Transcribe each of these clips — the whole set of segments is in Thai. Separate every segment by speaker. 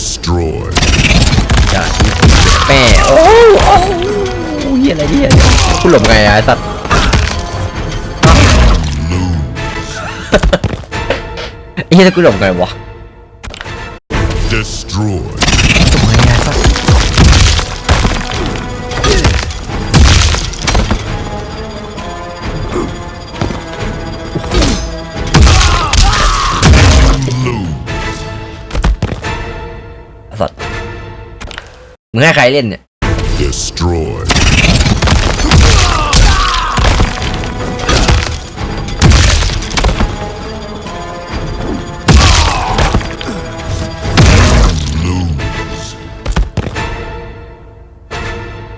Speaker 1: Destroy.
Speaker 2: จ้าแม่โอ้โอ้เฮียอะไรเนี่ยกูหลบไงอะไอ้สัตว์ ไอ้เฮียแล้วกูหลบไงวะ
Speaker 1: Destroy.
Speaker 2: หลบไงอะไอ้สัตว์ งให้ใครเล่นเนี่ย
Speaker 1: Destroy.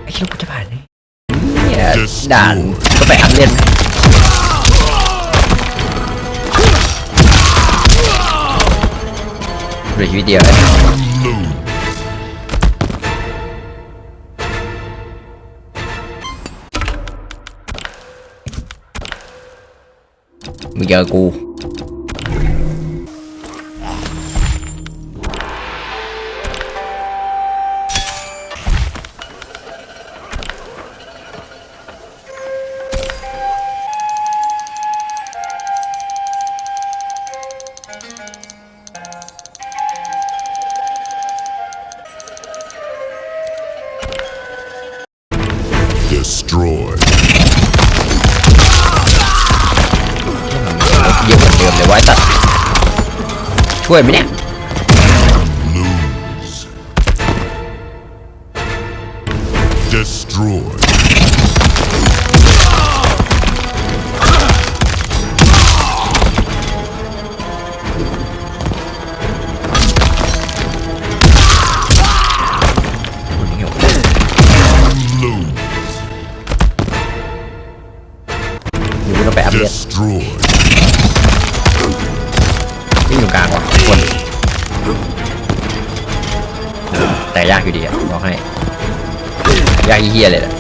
Speaker 2: ไอ้เชี่ยกูจะผ่านไหมเนี่ยด่านก็ไปอัพเล่นไหมเหลือชีวิตเดียวเลย มึงเจอกู
Speaker 1: Destroy.
Speaker 2: ดิมเลยวไว้ตัดช่วยไหมเนี่ย แต่ยากอยู่ดีอะบอกให้ ยากเหี้ยเลยแหละ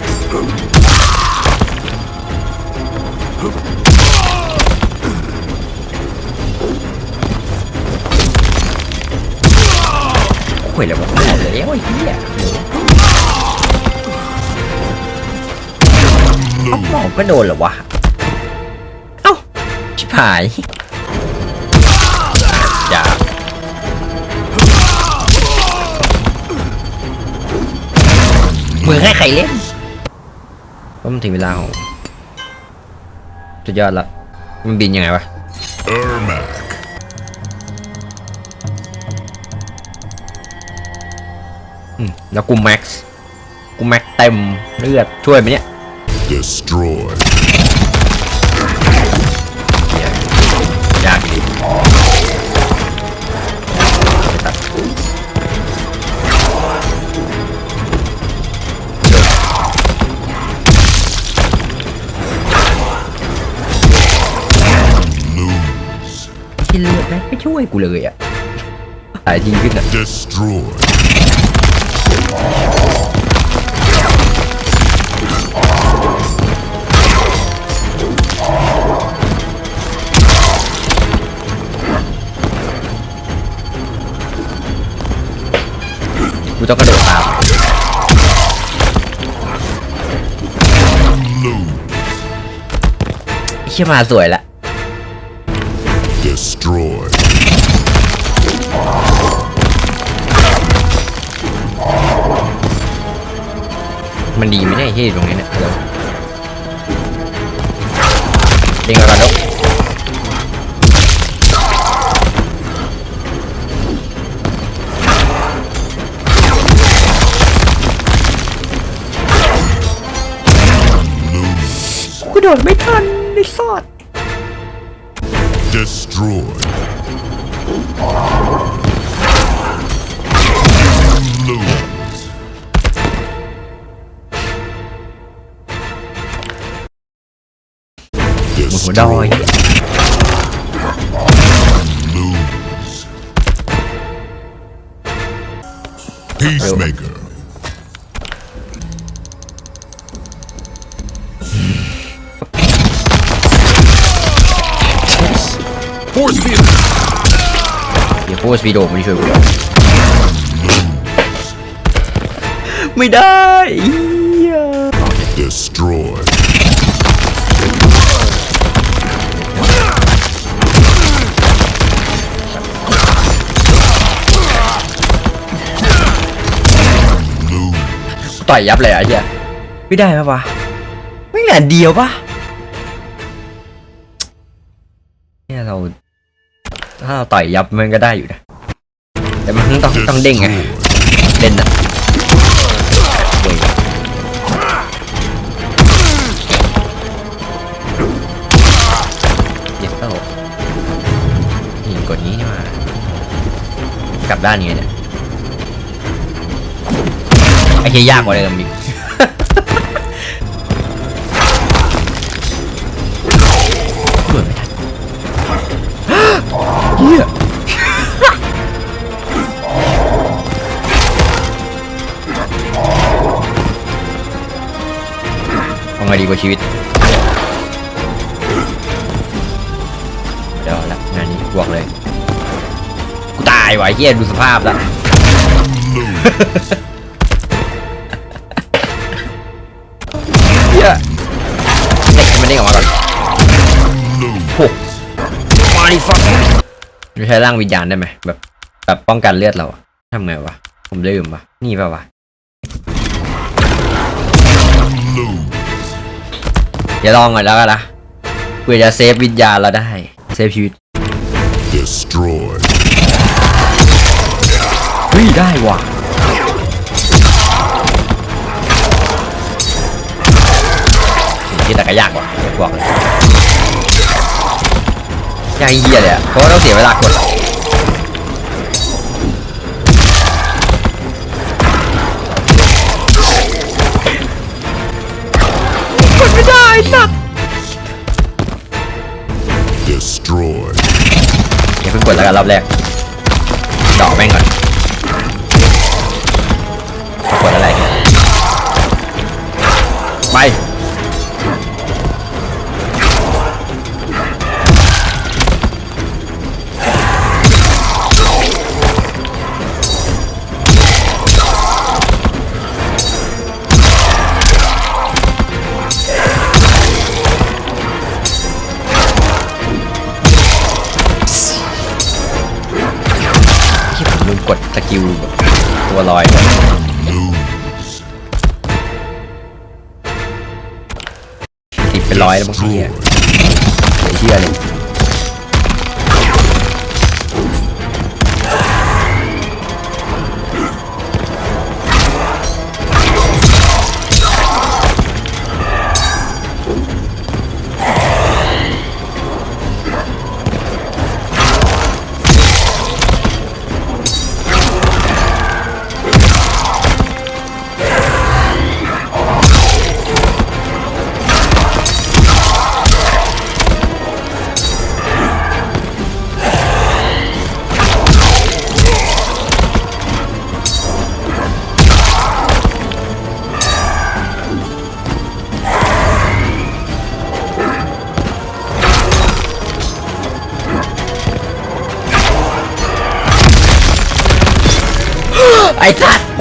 Speaker 2: โอ้ยแล้วบอกแล้วไอ้เหี้ยเอาหมอก็โดนเหรอวะ เอ้าชิบหาย มือให้ใครเล่นว่ามันถึงเวลาของสุดยอดละมันบินยังไงวะ
Speaker 1: Ermac.
Speaker 2: อืมแล้วกูแม็กซ์ กูแม็กเต็มเลือดช่วยไหมเนี่ย
Speaker 1: Destroy.
Speaker 2: ที่เลือดแม่งไม่ช่วยกูเลยอะตายจริงขึ้นอะ
Speaker 1: Destroy.
Speaker 2: กูต้องกระโดดตาม
Speaker 1: Lose.
Speaker 2: ไอ้เชี่ยมาสวยละ
Speaker 1: Destroy.
Speaker 2: มันดีไหมเนี่ยไอ้เฮียตรงนี้เนี่ยเดี๋ยวเด้งแล้วกันลูกกูโดดไม่ทันไอ้ซอด
Speaker 1: Destroy. Lose.
Speaker 2: หมุนหัวดอย
Speaker 1: Lose. Peacemaker.
Speaker 2: โพสต์วิดีโอมันช่วยกูด้วยไม่ได้เหี้ย
Speaker 1: Destroy. Lose.
Speaker 2: ต่อยยับเลยอะไอ้เหี้ยไม่ได้ไหมวะไม่เหลือเดียวปะเนี่ยเรา ถ้าเราต่อยยับมันก็ได้อยู่นะ แต่มันต้องต้องเด้งไงเด่นอะเว้ยเย็ดโต้นี่กดนี้นี่มากลับด้านนี้เนี่ยไอ้เหี้ยยากกว่าเดิมอีก เฮียเอาไงดีกว่าชีวิต เดี๋ยวละงานนี้บวกเลย กูตายว่ะไอ้เฮียดูสภาพละ ใช้ร่างวิญญาณได้ไหมแบบแบบป้องกันเลือดเราอะทำไงวะ ผมลืมวะนี่ป่าวะ
Speaker 1: Lose.
Speaker 2: อย่าลองก่อนแล้วกันนะเพื่อจะเซฟวิญญาณเราได้ เซฟชีวิต
Speaker 1: Destroy.
Speaker 2: เฮ้ยได้ว่ะที่แต่ก็ยากว่ะเดี๋ยวบอกเลย ยากเยี่ยเลยอะเพราะว่าต้องเสียเวลากดกดไม่ได้สัตว์
Speaker 1: Destroy.
Speaker 2: อย่าเพิ่งกดแล้วกันรอบแรกดอกแม่งก่อนกดอะไร ไป ตัวลอยติดเป็นร้อยแล้วบางทีอะเชื่อเลย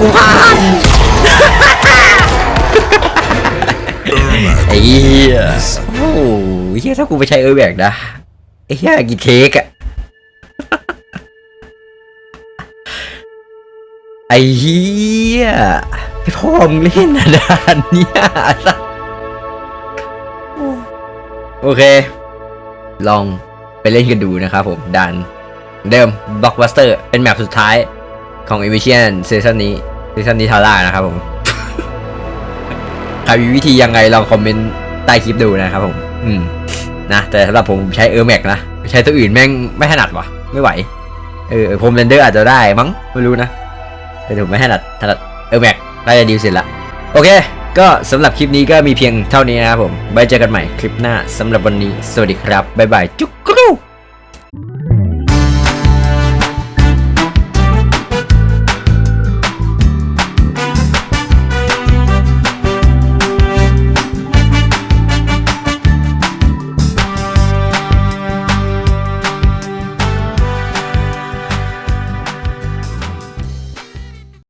Speaker 2: กูผ่านไอ้เหี้ยโอ้โหเหี้ยถ้ากูไปใช้เออร์แบกนะไอ้เหี้ยกี่เทคอะไอ้เหี้ยไอ้พ่อมึงเล่นอะด่านเนี้ยสัสโอเค ลองไปเล่นกันดูนะครับผมด่านเดิม Blockbuster เป็นแมปสุดท้ายของ e v i s i o n ซีซั่น นี้ซีซั่นนี้ทาร่านะครับผมใครมีวิธียังไงลองคอมเมนต์ใต้คลิปดูนะครับผม อืม นะ แต่สำหรับผมใช้เออร์แม็กนะ ใช้ตัวอื่นแม่งไม่ถนัดวะไม่ไหว เออผมเรนเดอร์อาจจะได้มั้ง ไม่รู้นะ แต่ผมไม่ถนัดถนัดเออร์แม็กน่าจะดีสุดละโอเค ก็สำหรับคลิปนี้ก็มีเพียงเท่านี้นะครับผมไว้เจอกันใหม่คลิปหน้าสำหรับวันนี้ สวัสดีครับ บ๊ายบาย จุ๊กกรู